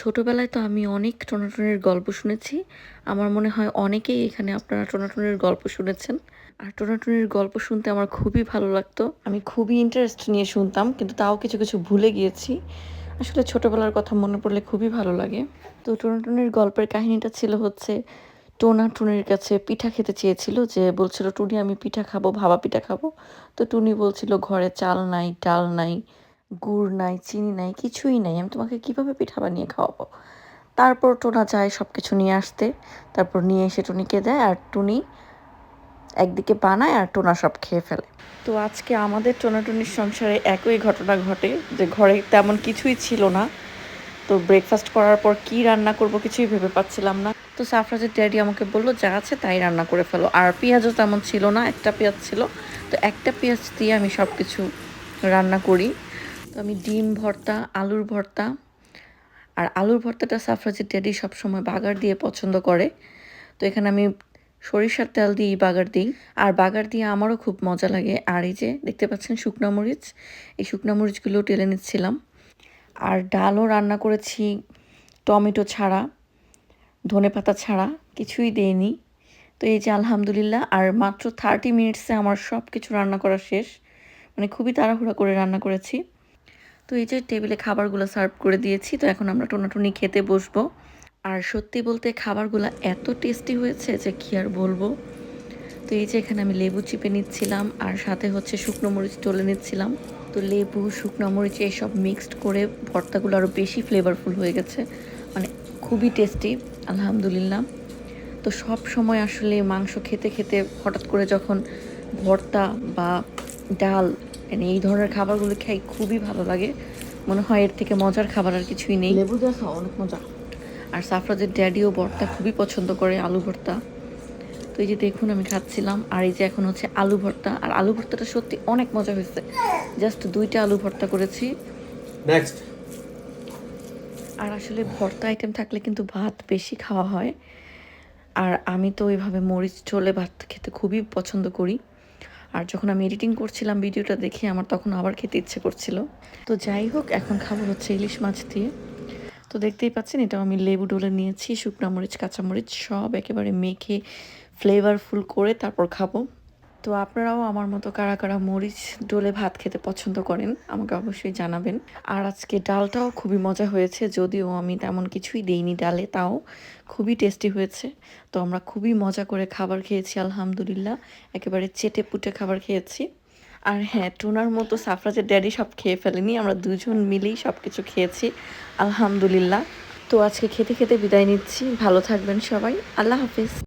ছোটোবেলায় তো আমি অনেক টোনাটুনির গল্প শুনেছি। আমার মনে হয় অনেকেই এখানে আপনারা টোনাটুনির গল্প শুনেছেন। আর টোনাটুনির গল্প শুনতে আমার খুবই ভালো লাগতো। আমি খুবই ইন্টারেস্ট নিয়ে শুনতাম, কিন্তু তাও কিছু কিছু ভুলে গিয়েছি। আসলে ছোটোবেলার কথা মনে পড়লে খুবই ভালো লাগে। তো টোনাটুনির গল্পের কাহিনীটা ছিল হচ্ছে টোনা টুনির কাছে পিঠা খেতে চেয়েছিল যে বলছিল, টুনি, আমি পিঠা খাব, ভাবা পিঠা খাব। তো টুনি বলছিল, ঘরে চাল নাই, ডাল নাই। গুড় নাই, চিনি নাই, কিছুই নাই। আমি তোমাকে কীভাবে পিঠা বানিয়ে খাওয়াবো? তারপর টোনা যায় সব কিছু নিয়ে আসতে। তারপর নিয়ে এসে টুনিকে দেয় আর টুনি একদিকে বানায় আর টোনা সব খেয়ে ফেলে। তো আজকে আমাদের টোনাটুনির সংসারে একই ঘটনা ঘটে যে ঘরে তেমন কিছুই ছিল না। তো ব্রেকফাস্ট করার পর কি রান্না করব কিছুই ভেবে পাচ্ছিলাম না। তো সাফরাজের ড্যাডি আমাকে বলল, যা আছে তাই রান্না করে ফেলো। আর পেঁয়াজও তেমন ছিল না, একটা পেঁয়াজ ছিল। তো একটা পেঁয়াজ দিয়ে আমি সব কিছু রান্না করি। তো আমি ডিম ভর্তা, আলুর ভর্তা। আর আলুর ভর্তাটা সাফরাজের ড্যাডি সবসময় বাগার দিয়ে পছন্দ করে। তো এখানে আমি সরিষার তেল দিয়েই বাগার দিই। আর বাগার দিয়ে আমারও খুব মজা লাগে। আর এই যে দেখতে পাচ্ছেন শুকনো মরিচ। এই শুকনো মরিচগুলো টেলে নিচ্ছিলাম। আর ডালও রান্না করেছি টমেটো ছাড়া, ধনে পাতা ছাড়া, কিছুই দেয়নি তো এই যে আলহামদুলিল্লাহ। আর মাত্র থার্টি মিনিটসে আমার সব কিছু রান্না করা শেষ। মানে খুবই তাড়াহুড়া করে রান্না করেছি। তো এই যে টেবিলে খাবারগুলো সার্ভ করে দিয়েছি, তো এখন আমরা টোনাটুনি খেতে বসবো। আর সত্যি বলতে খাবারগুলো এত টেস্টি হয়েছে যে কী আর বলব। তো এই যে এখানে আমি লেবু চিপে নিচ্ছিলাম, আর সাথে হচ্ছে শুকনো মরিচ টলে নিচ্ছিলাম। তো লেবু, শুকনো মরিচ এসব মিক্সড করে ভর্তাগুলো আরও বেশি ফ্লেভারফুল হয়ে গেছে। মানে খুবই টেস্টি, আলহামদুলিল্লাহ। তো সব সময় আসলে মাংস খেতে খেতে হঠাৎ করে যখন ভর্তা বা ডাল মানে এই ধরনের খাবারগুলো খাই খুবই ভালো লাগে। মনে হয় এর থেকে মজার খাবার আর কিছুই নেই। লেবু দিয়ে খাও অনেক মজা। আর সাফরাজের ড্যাডিও ভর্তা খুবই পছন্দ করে আলু ভর্তা। তো এই যে দেখুন আমি খাচ্ছিলাম। আর এই যে এখন হচ্ছে আলু ভর্তা। আর আলু ভর্তাটা সত্যি অনেক মজা হয়েছে। জাস্ট দুইটা আলু ভর্তা করেছি। নেক্সট আর আসলে ভর্তা আইটেম থাকলে কিন্তু ভাত বেশি খাওয়া হয়। আর আমি তো ওইভাবে মরিচ চলে ভাত খেতে খুবই পছন্দ করি। আর যখন আমি এডিটিং করছিলাম ভিডিওটা দেখে আমার তখন আবার খেতে ইচ্ছে করছিল। তো যাই হোক, এখন খাব হচ্ছে ইলিশ মাছ দিয়ে। তো দেখতেই পাচ্ছেন, এটাও আমি লেবু ডোলে নিয়েছি, শুকনো মরিচ কাঁচামরিচ সব একেবারে মেখে ফ্লেভারফুল করে তারপর খাব। তো আপনারাও আমার মতো কারা কারা মরিচ ডোলে ভাত খেতে পছন্দ করেন, আমাকে অবশ্যই জানাবেন। আর আজকে ডালটাও খুবই মজা হয়েছে, যদিও আমি তেমন কিছুই দেইনি ডালে, তাও খুবই টেস্টি হয়েছে। তো আমরা খুবই মজা করে খাবার খেয়েছি, আলহামদুলিল্লাহ। একেবারে চেটে পুটে খাবার খেয়েছি। আর হ্যাঁ টোনার মতো সাফরাজের ড্যাডি সব খেয়ে ফেলেনি, আমরা দুজন মিলেই সব কিছু খেয়েছি, আলহামদুলিল্লাহ। তো আজকে খেতে খেতে বিদায় নিচ্ছি, ভালো থাকবেন সবাই, আল্লাহ হাফিজ।